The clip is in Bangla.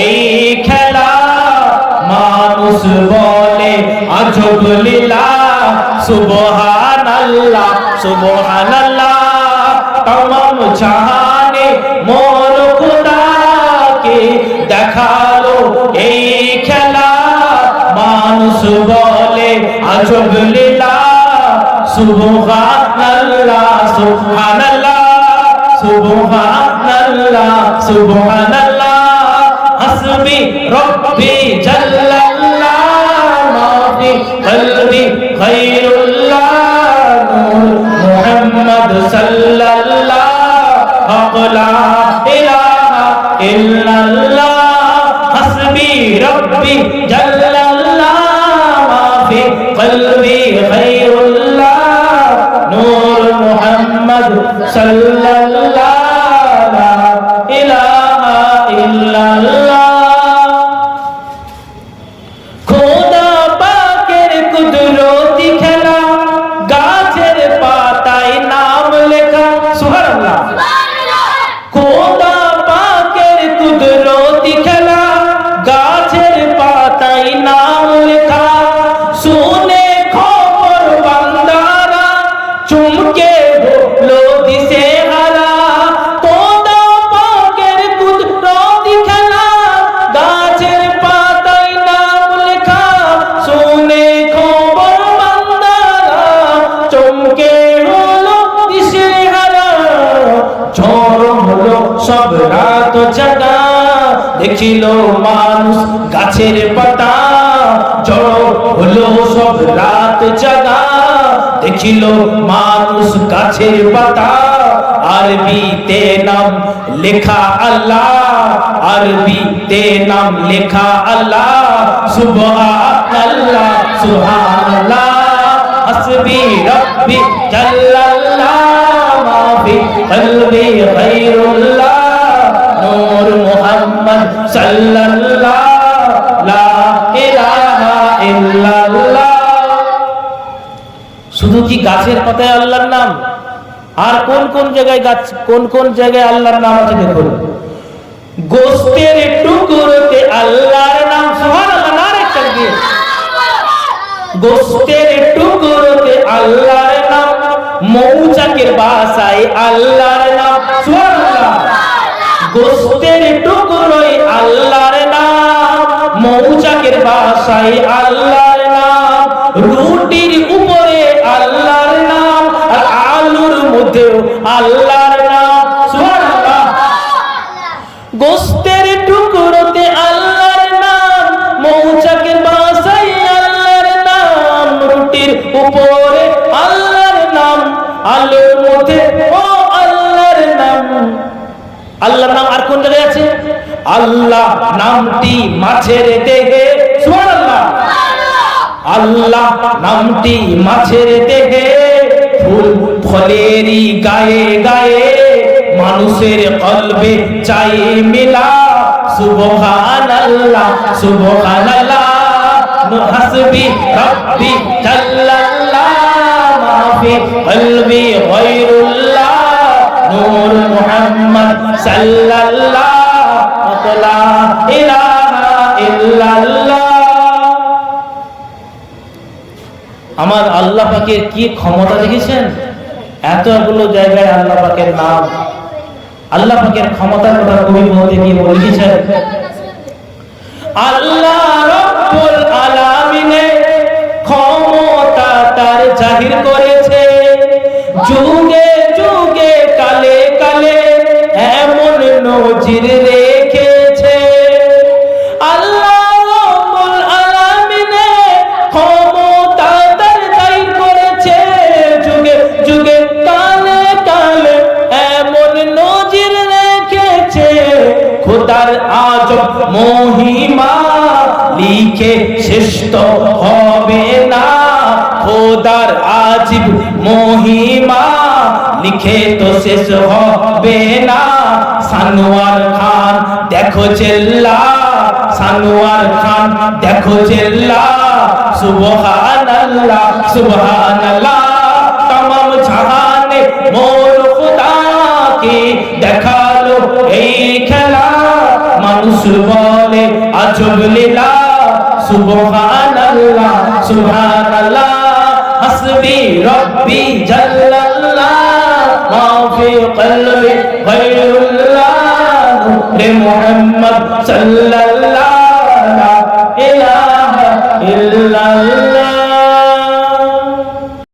এই খেলা মানুষ বলে, আজব লীলা, সুবহানাল্লাহ সুবহানাল্লাহ। তমাম জাহানে মোর খুদাকে দেখাল এই খেলা মানুষ বলে, আজব লীলা, সুবহানাল্লাহ সুবহানাল্লাহ সুবহানাল্লাহ সুবহানাল্লাহ। হাসবি রব্বি জাল্লাল্লাহ, মাফি কলবি খায়রুল্লাহ নূর মুহাম্মদ সাল্লাল্লাহ, হক লা ইলাহা ইল্লাল্লাহ, হাসবি, রব্বি, জাল্লাল্লাহ দেখিল মানুষ, গাছের পাতা ঝড় হলো সব রাত জাগা। দেখিল মানুষ গাছের পাতা, আরবিতে নাম লেখা আল্লাহ, আরবিতে নাম লেখা আল্লাহ। সুবহানাল্লাহ সুবহানাল্লাহ, হাসবি রব্বি জাল্লাল্লাহ। শুধু কি গাছের পাতায় আল্লাহর নাম? আর কোন কোন জায়গায় গাছ, কোন কোন জায়গায় আল্লাহর নাম আছে দেখুন। গোস্তের টুকরোতে আল্লাহর নাম গোস্তের টুকরোতে আল্লাহর নাম, মৌচাকের বাসায় আল্লাহর নাম গোস্তের টুকরোয় আল্লাহর নাম মৌচাকের বাসায় আল্লাহর নাম, রুটির উপরে আল্লাহর নাম, আর আলুর মধ্যেও আল্লাহর নাম। সুবহানাল্লাহ। গোস্তের টুকরোতে আল্লাহর নাম, মৌচাকের বাসায় আল্লাহর নাম, রুটির উপরে আল্লাহর নাম, আলুর মধ্যে ও আল্লাহর নাম। আল্লাহর নাম আর কোন জায়গায় আছে? আল্লাহ নামটি মাছের দেহে সুবহানাল্লাহ। আল্লাহ নামটি মাছের দেহে ফুল ফলেরই গায়ে গায়ে মানুষের কলবে চাই মিলা। সুবহানাল্লাহ সুবহানাল্লাহ। হাসবি, রব্বি জাল্লাল্লাহ, মাফি কলবি গায়রুল্লাহ। নূর মুহাম্মদ সাল্লাল্লাহ। আমার আল্লাহ পাকের কি ক্ষমতা দেখেছেন? এতগুলো জায়গায় আল্লাহ পাকের নাম। আল্লাহ পাকের ক্ষমতার কথা কবি বলতে গিয়ে বলে দিয়েছেন, আল্লাহ করেছে। যুগে যুগে কালে কালে এমন নজির মহিমা লিখে শেষ হবে না। খোদার আজব মহিমা লিখে তো শেষ হবে না। সানোয়ার খান, দেখো চেল্লা। সানোয়ার খান, দেখো চেল্লা। সুবহানাল্লাহ সুবহানাল্লাহ। মানুষ বল আজব লীলা, সুবহানাল্লাহ সুবহানাল্লাহ, হাসবি রব্বি জাল্লাল্লাহ মা ফি কলবি গায়রুল্লাহ রে মুহাম্মদ সাল্লাল্লাহ